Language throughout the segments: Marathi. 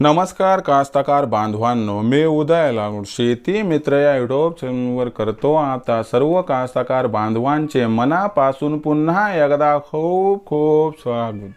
नमस्कार कास्तकार बांधवांनो मी उदय शेती मित्र या युट्यूब चॅनलवर करतो आता सर्व कास्तकार बांधवांचे मनापासून पुन्हा एकदा खूप खूप स्वागत.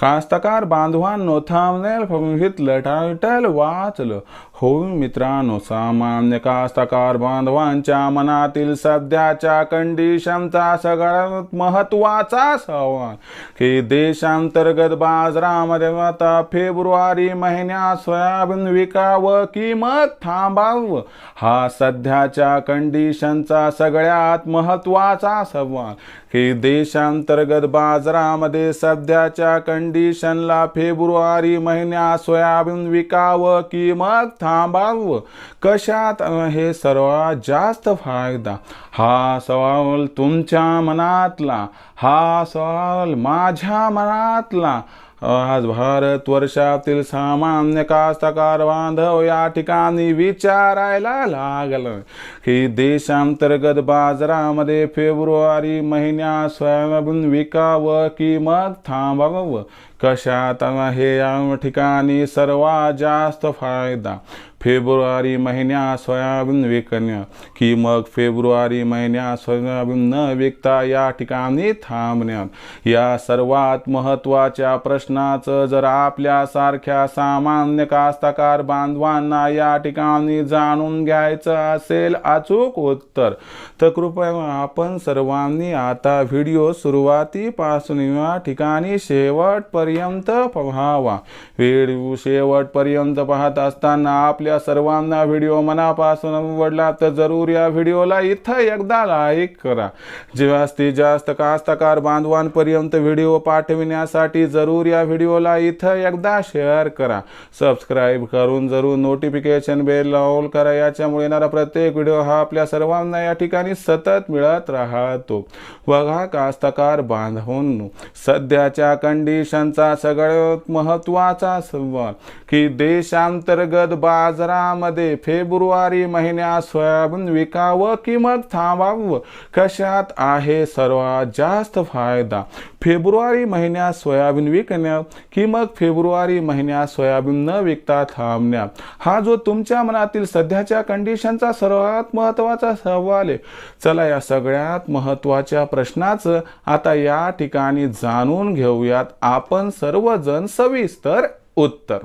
कास्तकार बांधवांनो थांबनेल घेतलं टायटल वाचलं. हो मित्रांनो सामान्य कास्तकार बांधवांच्या मनातील सध्याच्या कंडिशनचा सगळ्यात महत्त्वाचा सवाल की देशांतर्गत बाजारामध्ये आता फेब्रुवारी महिन्यात सोयाबीन विकावं किंमत थांबावं? हा सध्याच्या कंडिशनचा सगळ्यात महत्त्वाचा सवाल की देशांतर्गत बाजारामध्ये सध्याच्या कंडिशनला फेब्रुवारी महिन्यात सोयाबीन विकावं किंमत थांबावं. कशात हे सर्वात जास्त फायदा? हा सवाल तुमच्या मनातला हा सवाल माझ्या मनातला. आज भारत वर्षातील सामान्य कास्तकार बांधव या ठिकाणी विचारायला लागलं. की देशांतर्गत बाजारामध्ये फेब्रुवारी महिन्यात सोयाबीन विकावं की मग थांबावं? कशात हे या ठिकाणी सर्वात जास्त फायदा? फेब्रुवारी महिन्या सोयाबीन विकण्या की मग फेब्रुवारी महिन्या सोयाबीन न विकता या ठिकाणी थांबण्यात या सर्वात महत्त्वाच्या प्रश्नाचं जर आपल्यासारख्या सामान्य कास्तकार बांधवांना या ठिकाणी जाणून घ्यायचं असेल अचूक उत्तर तर कृपया आपण सर्वांनी आता व्हिडिओ सुरुवातीपासून या ठिकाणी शेवटपर्यंत पाहावा. व्हिडिओ शेवटपर्यंत पाहत असताना आपल्या सर्वांना व्हिडिओ मनापासून आवडला तर जरूर या व्हिडिओला इथं एकदा लाईक करा. जास्तीत जास्त कास्तकार बांधवांपर्यंत व्हिडिओ पाठविण्यासाठी जरूर या व्हिडिओला इथं एकदा शेअर करा. सबस्क्राईब करून जरूर नोटिफिकेशन बेल ऑल करा. याच्यामुळे येणारा प्रत्येक व्हिडिओ हा आपल्या सर्वांना या ठिकाणी सतत मिळत राहतो. बघा कास्तकार बांधवांनो सध्याच्या कंडिशनचा सगळ्यात महत्त्वाचा सवाल की देशांतर्गत बाजारामध्ये फेब्रुवारी महिन्यात सोयाबीन विकावं की मग थांबावं? कशात आहे सर्वात जास्त फायदा? फेब्रुवारी महिन्यात सोयाबीन विकण्यात की मग फेब्रुवारी महिन्यात सोयाबीन न विकता थांबण्यात हा जो तुमच्या मनातील सध्याच्या कंडिशनचा सर्वात महत्त्वाचा सवाल आहे. चला या सगळ्यात महत्त्वाच्या प्रश्नाचं आता या ठिकाणी जाणून घेऊयात. आपण सर्वजण सविस्तर उत्तर.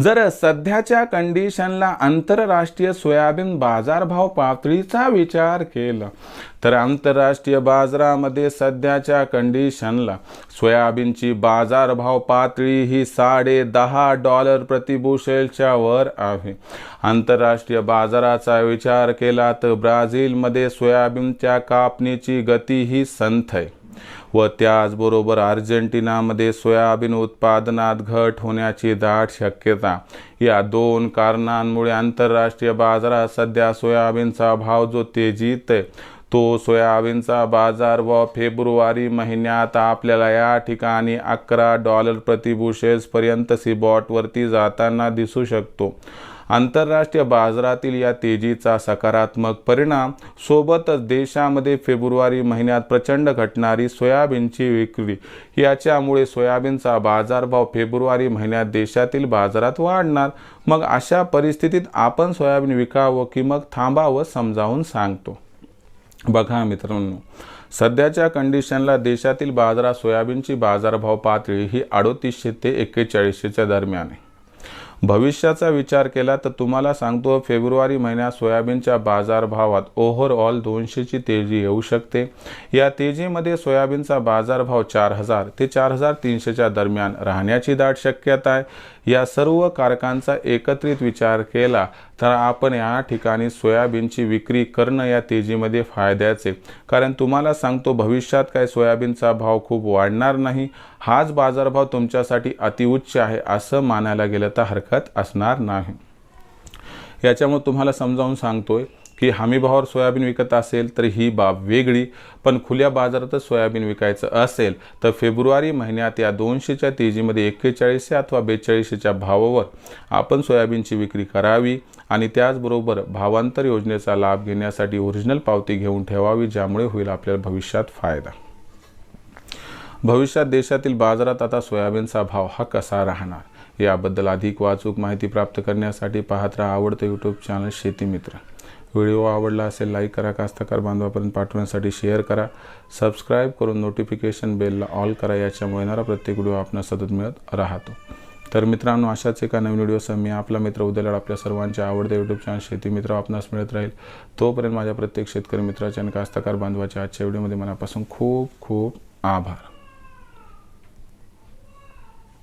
जर सध्याच्या कंडिशनला आंतरराष्ट्रीय सोयाबीन बाजारभाव पातळीचा विचार केला तर आंतरराष्ट्रीय बाजारामध्ये सध्याच्या कंडिशनला सोयाबीनची बाजारभाव पातळी ही साडे दहा डॉलर प्रतिबुशेलच्या वर आहे. आंतरराष्ट्रीय बाजाराचा विचार केला तर ब्राझीलमध्ये सोयाबीनच्या कापणीची गती ही संथ आहे. व त्याचबरोबर अर्जेंटिनामध्ये सोयाबीन उत्पादनात घट होण्याची दाट शक्यता. या दोन कारणांमुळे आंतरराष्ट्रीय बाजारात सध्या सोयाबीनचा भाव जो तेजीत तो सोयाबीनचा बाजार व फेब्रुवारी महिन्यात आपल्याला या ठिकाणी अकरा डॉलर प्रतिबुशेल्सपर्यंत सिबॉटवरती जाताना दिसू शकतो. आंतरराष्ट्रीय बाजारातील या तेजीचा सकारात्मक परिणाम सोबतच देशामध्ये फेब्रुवारी महिन्यात प्रचंड घटणारी सोयाबीनची विक्री. याच्यामुळे सोयाबीनचा बाजारभाव फेब्रुवारी महिन्यात देशातील बाजारात वाढणार. मग अशा परिस्थितीत आपण सोयाबीन विकावं की मग थांबावं समजावून सांगतो. बघा मित्रांनो सध्याच्या कंडिशनला देशातील बाजारात सोयाबीनची बाजारभाव पातळी ही अडोतीसशे ते एक्केचाळीसशेच्या दरम्यान आहे. भविष्याचा विचार केला तर तुम्हाला सांगतो फेब्रुवारी महिन्यात सोयाबीनच्या बाजारभावात ओव्हरऑल दोनशेची तेजी येऊ शकते. या तेजीमध्ये सोयाबीनचा बाजारभाव चार हजार ते चार हजार तीनशेच्या दरम्यान राहण्याची दाट शक्यता आहे. या सर्व कारकांचा एकत्रित विचार केला तर आपण या ठिकाणी सोयाबीनची विक्री करणं या तेजीमध्ये फायद्याचे. कारण तुम्हाला सांगतो भविष्यात काय सोयाबीनचा भाव खूप वाढणार नाही. हाच बाजारभाव तुमच्यासाठी अतिउच्च आहे असं मानायला गेलं तर हरकत असणार नाही. याच्यामुळे तुम्हाला समजावून सांगतोय की हमीभावावर सोयाबीन विकत असेल तर ही बाब वेगळी पण खुल्या बाजारातच सोयाबीन विकायचं असेल तर फेब्रुवारी महिन्यात या दोनशेच्या तेजीमध्ये एक्केचाळीसशे अथवा बेचाळीसशेच्या भावावर आपण सोयाबीनची विक्री करावी आणि त्याचबरोबर भावांतर योजनेचा लाभ घेण्यासाठी ओरिजिनल पावती घेऊन ठेवावी ज्यामुळे होईल आपल्याला भविष्यात फायदा. भविष्यात देशातील बाजारात आता सोयाबीनचा भाव हा कसा राहणार? याबद्दल अधिक वाचूक माहिती प्राप्त करण्यासाठी पाहत राहा आवडतं यूट्यूब चॅनल शेतीमित्र व्हिडिओ आवडला असेल लाईक करा कास्तकार बांधवापर्यंत पाठवण्यासाठी शेअर करा. सबस्क्राईब करून नोटिफिकेशन बेलला ऑल करा याच्यामुळे येणारा प्रत्येक व्हिडिओ आपणास सतत मिळत राहतो. तर मित्रांनो अशाच एका नवीन व्हिडिओसह मी आपला मित्र उद्याला आपल्या सर्वांच्या आवडते यूट्यूब चॅनल शेती मित्र आपणास मिळत राहील. तोपर्यंत माझ्या प्रत्येक शेतकरी मित्राच्या आणि कास्तकार बांधवाच्या आजच्या व्हिडिओमध्ये मनापासून खूप खूप आभार.